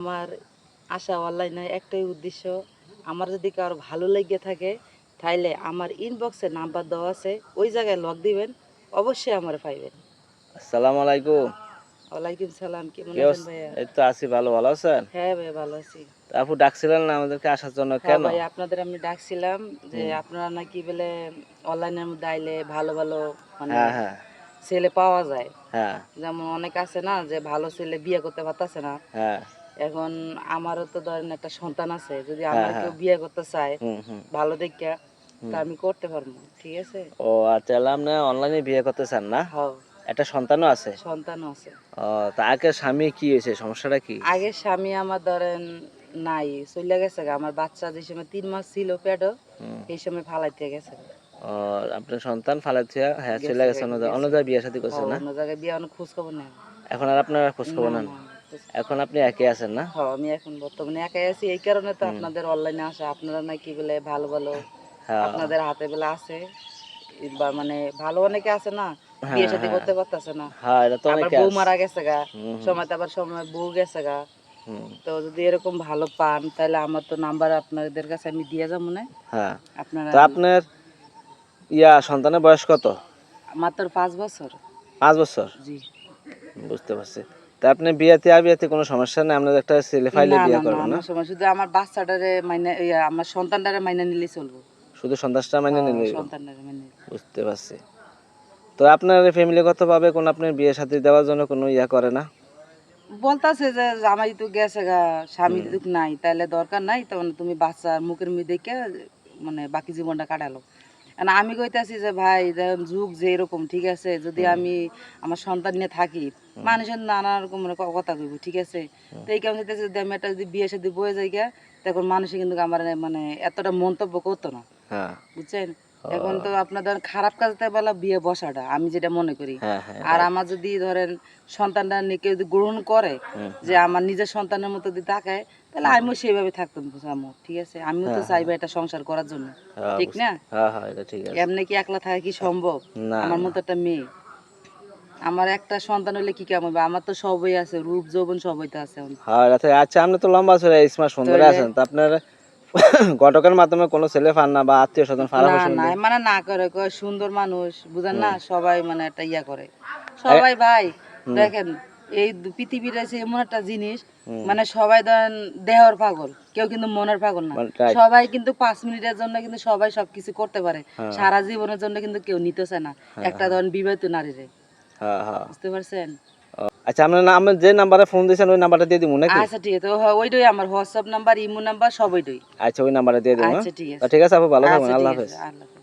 আমার আশা অনলাইনে একটাই উদ্দেশ্য। আমার যদি কারও ভালো লেগে থাকে তাইলে আমার ইনবক্সে নাম্বার দেওয়া আছে ওই জায়গায় লক দিবেন অবশ্যই আমার পাইবেন। আসসালামু আলাইকুম। ওয়ালাইকুম সালাম কেমন আছেন? ভাইয়া? এই তো আছি ভালো ভালো আছেন? হ্যাঁ ভাই ভালো আছি। আপু ডাকছিলেন না আমাদেরকে আসার জন্য হ্যাঁ কেন? ভাই আপনাদের আমি ডাকছিলাম যে আপনারা নাকি বলে অনলাইনের মধ্যে আইলে ভালো ভালো মানে হ্যাঁ হ্যাঁ। ছেলে পাওয়া যায়। হ্যাঁ। যেমন অনেক আছে না যে ভালো ছেলে বিয়ে করতে পারতাছে না। হ্যাঁ। এখন আমারও তো ধরেন একটা সন্তান আছে যদি হ্যাঁ, আমার হ্যাঁ। কেউ বিয়ে করতে চায় ভালো দেখা তা আমি করতে পারব ঠিক আছে? ও আচ্ছা আপনি অনলাইনে বিয়ে করতে চান না? হ্যাঁ। একটা সন্তানও আছে? সন্তানও আছে। ও তা আগে স্বামী কি হয়েছে সমস্যাটা কি? আগে স্বামী আমার ধরেন নাই চলে গেছে আমার বাচ্চা যে সময় তিন মাস ছিল পেটও। এই সময় ফালাইতে গেছে। ও আপনার সন্তান ফালাইতে হ্যাঁ চলে গেছে অন্য জায়গায় বিয়ে সাথে করছে না? অন্য জায়গায় বিয়ে অনেক খোঁজ খবর নেই। এখন আর আপনার খোঁজ খবর নেন? এখন আপনি একে আছেন না? হ্যাঁ আমি এখন বর্তমানে একাই আছি। এই কারণে তো আপনাদের অনলাইনে আসা আপনারা নাকি বলে ভালো ভালো হ্যাঁ। আপনাদের হাতে বেলা আছে। বা মানে ভালো অনেকে আছে না হ্যাঁ, বিয়ে সাথে হ্যাঁ। করতে পারতেছে না। হ্যাঁ এটা তো অনেকে বউ মারা গেছে গা। সময় তো আবার সময় বউ গেছে গা। তো যদি এরকম ভালো পান তাহলে আমার তো নাম্বার আপনাদের কাছে আমি দিয়ে যাব না। হ্যাঁ। আপনারা তো আপনার ইয়া সন্তানের বয়স কত? মাত্র পাঁচ বছর। পাঁচ বছর? জি। বুঝতে পারছি। তা আপনি বিয়াতে আবিয়াতে কোনো সমস্যা নেই? আপনার একটা ছেলে ফাইলে বিয়ে করবেন না আমার সময় শুধু আমার বাচ্চাটারে মাইনে আমার সন্তানটারে মাইনে নিলে চলবো। শুধু সন্তানটা মানে নিলে সন্তানটারে মাইনে বুঝতে পারছি। তো আপনার ফ্যামিলিগত ভাবে কোন আপনার বিয়ে সাথে দেওয়ার জন্য কোনো ইয়া করে না? বলতাছে যে জামাই তো গেছে গা স্বামী তো নাই তাহলে দরকার নাই তখন তুমি বাচ্চার মুখের মেয়ে দেখে মানে বাকি জীবনটা কাটালো। আমি কইতাছি যে ভাই যুগ যে এরকম ঠিক আছে? যদি আমি আমার সন্তান নিয়ে থাকি মানুষের নানা রকম কথা কইব ঠিক আছে? তো এই কারণে যদি আমি একটা যদি বিয়ে সাথে বয়ে যাই তখন মানুষে কিন্তু আমার মানে এতটা মন্তব্য করতো না। হ্যাঁ। বুঝছেন? এখন তো আপনাদের খারাপ কাজতে বেলা বিয়ে বসাটা আমি যেটা মনে করি। হ্যাঁ হ্যাঁ আর আমার যদি ধরেন সন্তানটা নিয়ে কেউ যদি গ্রহণ করে যে আমার নিজের সন্তানের মতো যদি তাকায় তাহলে আমিও সেইভাবে থাকতাম বুঝামো ঠিক আছে? আমিও তো চাইব এটা সংসার করার জন্য হ্যাঁ, ঠিক না? হ্যাঁ হ্যাঁ এমনি কি একলা থাকা কি সম্ভব? আমার মতো একটা মেয়ে। আমার একটা সন্তান হলে কি কেমন হবে? আমার তো সবই আছে রূপ যৌবন সবই তো আছে। হ্যাঁ আচ্ছা আপনি তো লম্বা সুন্দর আছেন। তা আপনার ঘটকের মাধ্যমে কোনো ছেলে পান না বা আত্মীয় স্বজন ফারা না না মানে না করে কয় সুন্দর মানুষ বুঝেন না? সবাই মানে একটা ইয়া করে। সবাই ভাই দেখেন এই পৃথিবীর আছে এমন একটা জিনিস মানে সবাই ধরেন দেহর পাগল কেউ কিন্তু মনের পাগল না। মানে সবাই কিন্তু পাঁচ মিনিটের জন্য কিন্তু সবাই সবকিছু করতে পারে। হ্যাঁ। সারা জীবনের জন্য কিন্তু কেউ নিতে চায় না একটা ধরেন বিবাহিত নারীরে। হ্যাঁ হ্যাঁ। বুঝতে পারছেন? আচ্ছা আপনার নাম যে নাম্বারে ফোন দিয়েছেন ওই নাম্বারটা দিয়ে দিব নাকি? আচ্ছা ঠিক আছে। তো ওইটাই আমার হোয়াটসঅ্যাপ নাম্বার ইমো নাম্বার সব ওইটাই। আচ্ছা ওই নাম্বারটা দিয়ে দিব আচ্ছা ঠিক আছে। ঠিক আছে আপু ভালো থাকবেন আচ্ছা আল্লাহ হাফেজ। আল্লাহ হাফেজ।